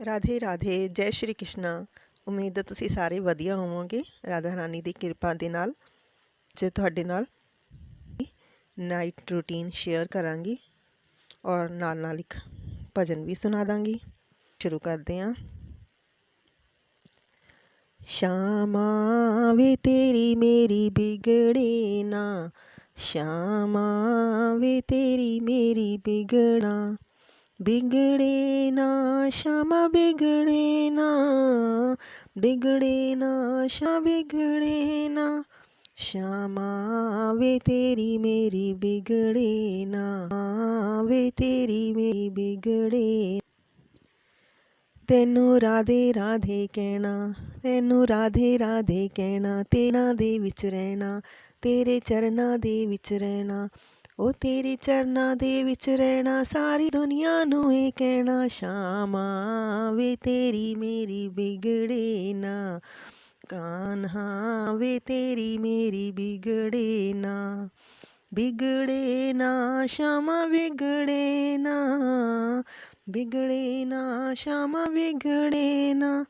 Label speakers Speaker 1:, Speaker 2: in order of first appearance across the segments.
Speaker 1: ਰਾਧੇ ਰਾਧੇ, ਜੈ ਸ਼੍ਰੀ ਕ੍ਰਿਸ਼ਨਾ। ਉਮੀਦ ਹੈ ਤੁਸੀਂ ਸਾਰੇ ਵਧੀਆ ਹੋਵੋਗੇ। ਰਾਧਾ ਰਾਣੀ ਦੀ ਕਿਰਪਾ ਦੇ ਨਾਲ, ਜੇ ਤੁਹਾਡੇ ਨਾਲ ਨਾਈਟ ਰੂਟੀਨ ਸ਼ੇਅਰ ਕਰਾਂਗੀ ਔਰ ਨਾਲ ਨਾਲ ਇੱਕ ਭਜਨ ਵੀ ਸੁਣਾ ਦਾਂਗੀ। ਸ਼ੁਰੂ ਕਰਦੇ ਹਾਂ। ਸ਼ਾਮਾ ਵੇ ਤੇਰੀ ਮੇਰੀ ਬਿਗੜੇ ਨਾ, ਸ਼ਾਮਾ ਵੇ ਤੇਰੀ ਮੇਰੀ ਬਿਗੜਾ ਬਿਗੜੇ ਨਾ ਸ਼ਾਮਾ ਬਿਗੜੇ ਨਾ ਬਿਗੜੇ ਨਾ ਸ਼ਾ ਬਿਗੜੇ ਨਾ ਸ਼ਾਮਾ ਵੇ ਤੇਰੀ ਮੇਰੀ ਬਿਗੜੇ ਨਾ ਵੇ ਤੇਰੀ ਮੇਰੀ ਬਿਗੜੇ ਤੈਨੂੰ ਰਾਧੇ ਰਾਧੇ ਕਹਿਣਾ ਤੈਨੂੰ ਰਾਧੇ ਰਾਧੇ ਕਹਿਣਾ ਤੇਰਾ ਦੇ ਵਿੱਚ ਰਹਿਣਾ ਤੇਰੇ ਚਰਨਾਂ ਦੇ ਵਿੱਚ ਰਹਿਣਾ ਉਹ ਤੇਰੇ ਚਰਨਾਂ ਦੇ ਵਿੱਚ ਰਹਿਣਾ, ਸਾਰੀ ਦੁਨੀਆ ਨੂੰ ਇਹ ਕਹਿਣਾ, ਸ਼ਾਮਾ ਵੇ ਤੇਰੀ ਮੇਰੀ ਵਿਗੜੇ ਨਾ। ਕਾਨਹਾ ਵੇ ਤੇਰੀ ਮੇਰੀ ਵਿਗੜੇ ਨਾ। ਬਿਗੜੇ ਨਾ, ਸ਼ਾਮਾ ਵਿਗੜੇ ਨਾ। ਬਿਗੜੇ ਨਾ, ਸ਼ਾਮਾ ਵਿਗੜੇ ਨਾ।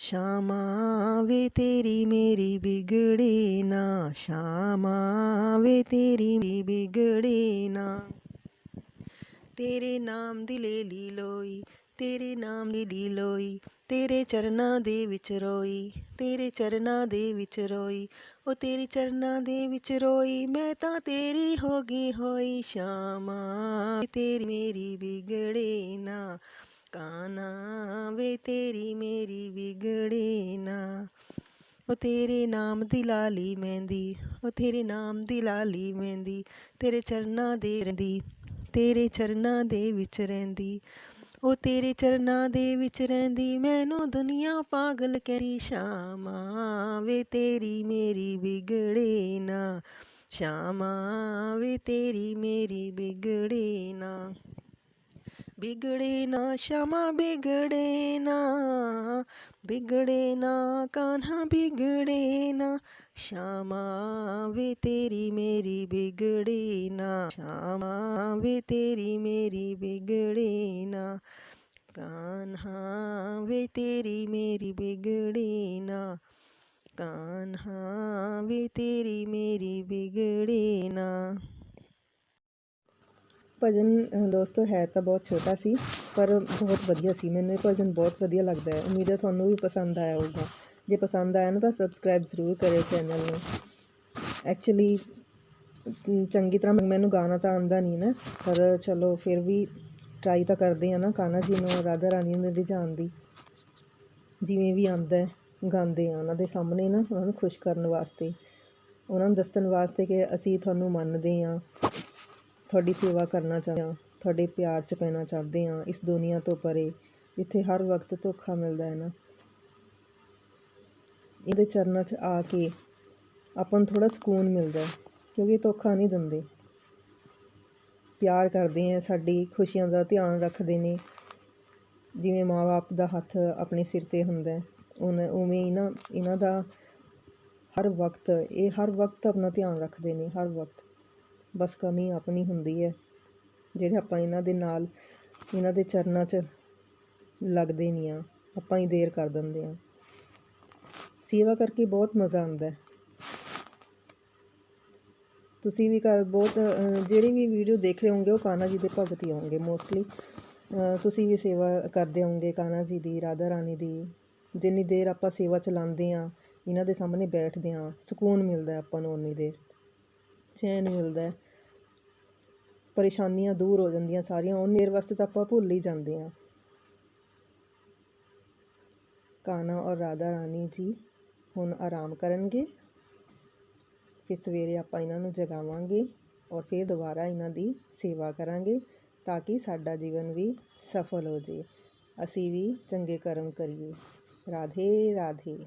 Speaker 1: ਸ਼ਾਮਾ ਵੇ ਤੇਰੀ ਮੇਰੀ ਬਿਗੜੇ ਨਾ, ਸ਼ਾਮਾ ਵੇ ਤੇਰੀ ਬਿਗੜੇ ਨਾ। ਤੇਰੇ ਨਾਮ ਦੀ ਲੈ ਲੀ ਲੋਈ, ਤੇਰੇ ਨਾਮ ਦੀ ਲੀ ਲੋਈ, ਤੇਰੇ ਚਰਨਾਂ ਦੇ ਵਿੱਚ ਰੋਈ, ਤੇਰੇ ਚਰਨਾਂ ਦੇ ਵਿੱਚ ਰੋਈ, ਉਹ ਤੇਰੇ ਚਰਨਾਂ ਦੇ ਵਿੱਚ ਰੋਈ, ਮੈਂ ਤਾਂ ਤੇਰੀ ਹੋ ਗਈ ਹੋਈ, ਸ਼ਾਮਾ ਤੇਰੀ ਮੇਰੀ ਬਿਗੜੇ ਨਾ। ਕਾਨਾ ਵੇ ਤੇਰੀ ਮੇਰੀ ਵਿਗੜੇ ਨਾ। ਉਹ ਤੇਰੇ ਨਾਮ ਦੀ ਲਾਲੀ ਮਹਿੰਦੀ, ਉਹ ਤੇਰੇ ਨਾਮ ਦੀ ਲਾਲੀ ਮਹਿੰਦੀ, ਤੇਰੇ ਚਰਨਾਂ ਦੇ ਰਹਿੰਦੀ, ਤੇਰੇ ਚਰਨਾਂ ਦੇ ਵਿੱਚ ਰਹਿੰਦੀ। ਉਹ ਤੇਰੇ ਚਰਨਾਂ ਦੇ ਵਿੱਚ ਰਹਿੰਦੀ, ਮੈਨੂੰ ਦੁਨੀਆ ਪਾਗਲ ਕਹਿੰਦੀ, ਸ਼ਾਮਾਂ ਵੇ ਤੇਰੀ ਮੇਰੀ ਵਿਗੜੇ ਨਾ। ਸ਼ਾਮਾਂ ਵੇ ਤੇਰੀ ਮੇਰੀ ਵਿਗੜੇ ਨਾ। ਬਿਗੜੇ ਨਾ ਸ਼ਮਾ ਬਿਗੜੇ ਨਾ ਬਿਗੜੇ ਨਾ ਕਾਨਹਾ ਬਿਗੜੇ ਨਾ ਸ਼ਾਮਾ ਵੇ ਤੇਰੀ ਮੇਰੀ ਬਿਗੜੇ ਨਾ ਸ਼ਾਮਾ ਵੇ ਤੇਰੀ ਮੇਰੀ ਬਿਗੜੇ ਨਾ ਕਾਨਹਾ ਵੇ ਤੇਰੀ ਮੇਰੀ ਬਿਗੜੇ ਨਾ ਕਾਨਹਾ ਵੇ ਤੇਰੀ ਮੇਰੀ ਬਿਗੜੇ ਨਾ ਭਜਨ ਦੋਸਤੋ, ਹੈ ਤਾਂ ਬਹੁਤ ਛੋਟਾ ਸੀ, ਪਰ ਬਹੁਤ ਵਧੀਆ ਸੀ। ਮੈਨੂੰ ਇਹ ਭਜਨ ਬਹੁਤ ਵਧੀਆ ਲੱਗਦਾ ਹੈ। ਉਮੀਦ ਹੈ ਤੁਹਾਨੂੰ ਵੀ ਪਸੰਦ ਆਇਆ ਹੋਊਗਾ। ਜੇ ਪਸੰਦ ਆਇਆ ਨਾ ਤਾਂ ਸਬਸਕ੍ਰਾਈਬ ਜ਼ਰੂਰ ਕਰਿਓ ਚੈਨਲ ਨੂੰ। ਐਕਚੁਅਲੀ ਚੰਗੀ ਤਰ੍ਹਾਂ ਮੈਨੂੰ ਗਾਣਾ ਤਾਂ ਆਉਂਦਾ ਨਹੀਂ ਨਾ, ਪਰ ਚਲੋ, ਫਿਰ ਵੀ ਟਰਾਈ ਤਾਂ ਕਰਦੇ ਆ ਨਾ। ਕਾਨਾ ਜੀ ਨੂੰ, ਰਾਧਾ ਰਾਣੀ ਨੂੰ ਰਿਝਾਉਣ ਦੀ ਜਿਵੇਂ ਵੀ ਆਉਂਦਾ ਗਾਉਂਦੇ ਆ ਉਹਨਾਂ ਦੇ ਸਾਹਮਣੇ ਨਾ, ਉਹਨਾਂ ਨੂੰ ਖੁਸ਼ ਕਰਨ ਵਾਸਤੇ, ਉਹਨਾਂ ਨੂੰ ਦੱਸਣ ਵਾਸਤੇ ਕਿ ਅਸੀਂ ਤੁਹਾਨੂੰ ਮੰਨਦੇ ਆ ਤੁਹਾਡੀ ਸੇਵਾ ਕਰਨਾ ਚਾਹੁੰਦੇ ਹਾਂ, ਤੁਹਾਡੇ ਪਿਆਰ 'ਚ ਪੈਣਾ ਚਾਹੁੰਦੇ ਹਾਂ, ਇਸ ਦੁਨੀਆ ਤੋਂ ਪਰੇ, ਜਿੱਥੇ ਹਰ ਵਕਤ ਧੋਖਾ ਮਿਲਦਾ ਹੈ ਨਾ। ਇਹਦੇ ਚਰਨਾਂ 'ਚ ਆ ਕੇ ਆਪਾਂ ਨੂੰ ਥੋੜਾ ਸਕੂਨ ਮਿਲਦਾ ਕਿਉਂਕਿ ਧੋਖਾ ਨਹੀਂ ਦਿੰਦੇ। ਪਿਆਰ ਕਰਦੇ ਆ ਸਾਡੀ ਖੁਸ਼ੀਆਂ ਦਾ ਧਿਆਨ ਰੱਖਦੇ ਨੇ। ਜਿਵੇਂ ਮਾਪੇ ਦਾ ਹੱਥ ਆਪਣੇ ਸਿਰ ਤੇ ਹੁੰਦਾ ਉਹਨਾਂ ਉਵੇਂ ਹੀ ਨਾ ਇਹਨਾਂ ਦਾ ਹਰ ਵਕਤ, ਇਹ ਹਰ ਵਕਤ ਆਪਣਾ ਧਿਆਨ ਰੱਖਦੇ ਨੇ, ਹਰ ਵਕਤ। ਬਸ ਕਮੀ ਆਪਣੀ ਹੁੰਦੀ ਹੈ। ਜਿਹੜੇ ਆਪਾਂ ਇਹਨਾਂ ਦੇ ਨਾਲ, ਇਹਨਾਂ ਦੇ ਚਰਨਾਂ 'ਚ ਲੱਗਦੇ ਨਹੀਂ ਆ, ਆਪਾਂ ਹੀ ਦੇਰ ਕਰ ਦਿੰਦੇ ਆ। ਸੇਵਾ ਕਰਕੇ ਬਹੁਤ ਮਜ਼ਾ ਆਉਂਦਾ ਤੁਸੀਂ ਵੀ ਕਰ, ਬਹੁਤ ਜਿਹੜੀ ਵੀ ਵੀਡੀਓ ਦੇਖ ਰਹੇ ਹੋਗੇ ਉਹ ਕਾਨਾ ਜੀ ਦੇ ਭਗਤ ਹੀ ਹੋਣਗੇ ਮੋਸਟਲੀ ਤੁਸੀਂ ਵੀ ਸੇਵਾ ਕਰਦੇ ਹੋਗੇ ਕਾਨਾ ਜੀ ਦੀ, ਰਾਧਾ ਰਾਣੀ ਦੀ। ਜਿੰਨੀ ਦੇਰ ਆਪਾਂ ਸੇਵਾ ਚਲਾਉਂਦੇ ਆ, ਇਹਨਾਂ ਦੇ ਸਾਹਮਣੇ ਬੈਠਦੇ ਆ, ਸਕੂਨ ਮਿਲਦਾ ਆਪਾਂ ਨੂੰ ਉਨੀ ਦੇਰ। ਚੈਨ ਮਿਲਦਾ ਪਰੇਸ਼ਾਨੀਆਂ ਦੂਰ ਹੋ ਜਾਂਦੀਆਂ ਸਾਰੀਆਂ, ਉਹ ਨੇਰ ਵਾਸਤੇ ਤਾਂ ਆਪਾਂ ਭੁੱਲ ਹੀ ਜਾਂਦੇ ਹਾਂ। ਕਾਨਾ ਔਰ ਰਾਧਾ ਰਾਣੀ ਜੀ ਹੁਣ ਆਰਾਮ ਕਰਨਗੇ। ਫਿਰ ਸਵੇਰੇ ਆਪਾਂ ਇਹਨਾਂ ਨੂੰ ਜਗਾਵਾਂਗੇ ਔਰ ਫਿਰ ਦੁਬਾਰਾ ਇਹਨਾਂ ਦੀ ਸੇਵਾ ਕਰਾਂਗੇ ਤਾਂ ਕਿ ਸਾਡਾ ਜੀਵਨ ਵੀ ਸਫਲ ਹੋ ਜੇ ਅਸੀਂ ਵੀ ਚੰਗੇ ਕਰਮ ਕਰੀਏ। ਰਾਧੇ ਰਾਧੇ।